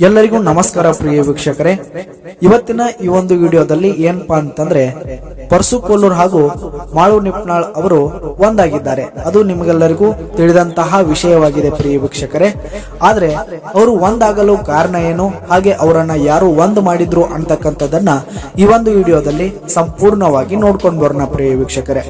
ಎಲ್ಲರಿಗೂ ನಮಸ್ಕಾರ ಪ್ರಿಯ ವೀಕ್ಷಕರೇ. ಇವತ್ತಿನ ಈ ಒಂದು ವಿಡಿಯೋದಲ್ಲಿ ಏನಪ್ಪಾ ಅಂತಂದ್ರೆ ಪರ್ಸು ಕೊಲ್ಲೂರ್ ಹಾಗೂ ಮಾಳು ನಿಪ್ನಾಳ್ ಅವರು ಒಂದಾಗಿದ್ದಾರೆ. ಅದು ನಿಮಗೆಲ್ಲರಿಗೂ ತಿಳಿದಂತಹ ವಿಷಯವಾಗಿದೆ ಪ್ರಿಯ ವೀಕ್ಷಕರೇ. ಆದ್ರೆ, ಅವರು ಒಂದಾಗಲು ಕಾರಣ ಏನು, ಹಾಗೆ ಅವರನ್ನ ಯಾರು ಒಂದ್ ಮಾಡಿದ್ರು ಅಂತಕ್ಕಂಥದ್ದನ್ನ ಈ ಒಂದು ವಿಡಿಯೋದಲ್ಲಿ ಸಂಪೂರ್ಣವಾಗಿ ನೋಡ್ಕೊಂಡು ಬರೋಣ ಪ್ರಿಯ ವೀಕ್ಷಕರೇ.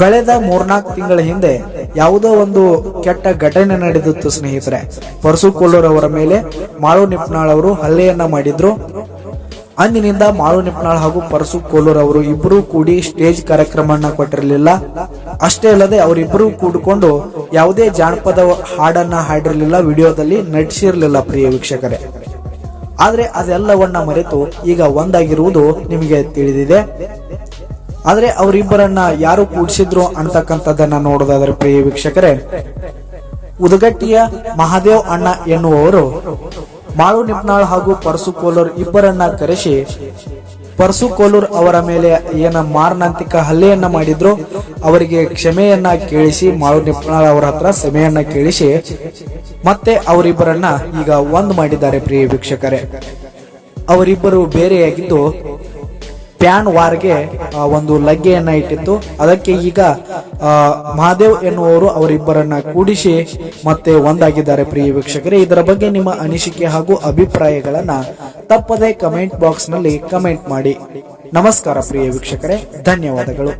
ಕಳೆದ ಮೂರ್ನಾಲ್ಕು ತಿಂಗಳ ಹಿಂದೆ ಯಾವುದೋ ಒಂದು ಕೆಟ್ಟ ಘಟನೆ ನಡೆದಿತ್ತು, ಸ್ನೇಹಿತರೆ. ಪರಸು ಕೊಲ್ಲೂರ್ ಅವರ ಮೇಲೆ ಮಾಳು ನಿಪ್ನಾಳ್ ಅವರು ಹಲ್ಲೆಯನ್ನ ಮಾಡಿದ್ರು. ಅಂದಿನಿಂದ ಮಾಳು ನಿಪ್ನಾಳ್ ಹಾಗೂ ಪರಸು ಕೋಲೂರ್ ಅವರು ಇಬ್ಬರೂ ಕೂಡಿ ಸ್ಟೇಜ್ ಕಾರ್ಯಕ್ರಮವನ್ನ ಕೊಟ್ಟಿರಲಿಲ್ಲ. ಅಷ್ಟೇ ಅಲ್ಲದೆ ಅವರಿಬ್ಬರು ಕೂಡಿಕೊಂಡು ಯಾವುದೇ ಜಾನಪದ ಹಾಡನ್ನ ಹಾಡಿರಲಿಲ್ಲ, ವಿಡಿಯೋದಲ್ಲಿ ನಟಿಸಿರ್ಲಿಲ್ಲ, ಪ್ರಿಯ ವೀಕ್ಷಕರೇ. ಆದ್ರೆ ಅದೆಲ್ಲವನ್ನ ಮರೆತು ಈಗ ಒಂದಾಗಿರುವುದು ನಿಮಗೆ ತಿಳಿದಿದೆ. ಆದ್ರೆ ಅವರಿಬ್ಬರನ್ನ ಯಾರು ಕೂಡಿಸಿದ್ರು ಅಂತಕ್ಕಂಥದ್ದನ್ನ ನೋಡೋದಾದ್ರೆ ಪ್ರಿಯ ವೀಕ್ಷಕರೇ, ಉದಗಟ್ಟಿಯ ಮಹಾದೇವ್ ಅಣ್ಣ ಎನ್ನುವವರು ಮಾಳು ನಿಪ್ನಾಳ್ ಹಾಗೂ ಪರಸು ಕೋಲೂರ್ ಇಬ್ಬರನ್ನ ಕರೆಸಿ ಪರಸು ಕೋಲೂರ್ ಅವರ ಮೇಲೆ ಏನ ಮಾರಣಾಂತಿಕ ಹಲ್ಲೆಯನ್ನ ಮಾಡಿದ್ರು, ಅವರಿಗೆ ಕ್ಷಮೆಯನ್ನ ಕೇಳಿಸಿ ಮಾಳು ನಿಪ್ನಾಳ್ ಅವರ ಹತ್ರ ಕ್ಷಮೆಯನ್ನ ಕೇಳಿಸಿ ಮತ್ತೆ ಅವರಿಬ್ಬರನ್ನ ಈಗ ಒಂದ್ ಮಾಡಿದ್ದಾರೆ ಪ್ರಿಯ ವೀಕ್ಷಕರೇ. ಅವರಿಬ್ಬರು ಬೇರೆಯಾಗಿದ್ದು ಪ್ಯಾನ್ ವಾರ್ಗೆ ಒಂದು ಲಗ್ಗೆಯನ್ನ ಇಟ್ಟಿತ್ತು. ಅದಕ್ಕೆ ಈಗ ಮಹಾದೇವ್ ಎನ್ನುವರು ಅವರಿಬ್ಬರನ್ನ ಕೂಡಿಸಿ ಮತ್ತೆ ಒಂದಾಗಿದ್ದಾರೆ ಪ್ರಿಯ ವೀಕ್ಷಕರೇ. ಇದರ ಬಗ್ಗೆ ನಿಮ್ಮ ಅನಿಸಿಕೆ ಹಾಗೂ ಅಭಿಪ್ರಾಯಗಳನ್ನ ತಪ್ಪದೆ ಕಮೆಂಟ್ ಬಾಕ್ಸ್ನಲ್ಲಿ ಕಮೆಂಟ್ ಮಾಡಿ. ನಮಸ್ಕಾರ ಪ್ರಿಯ ವೀಕ್ಷಕರೇ. ಧನ್ಯವಾದಗಳು.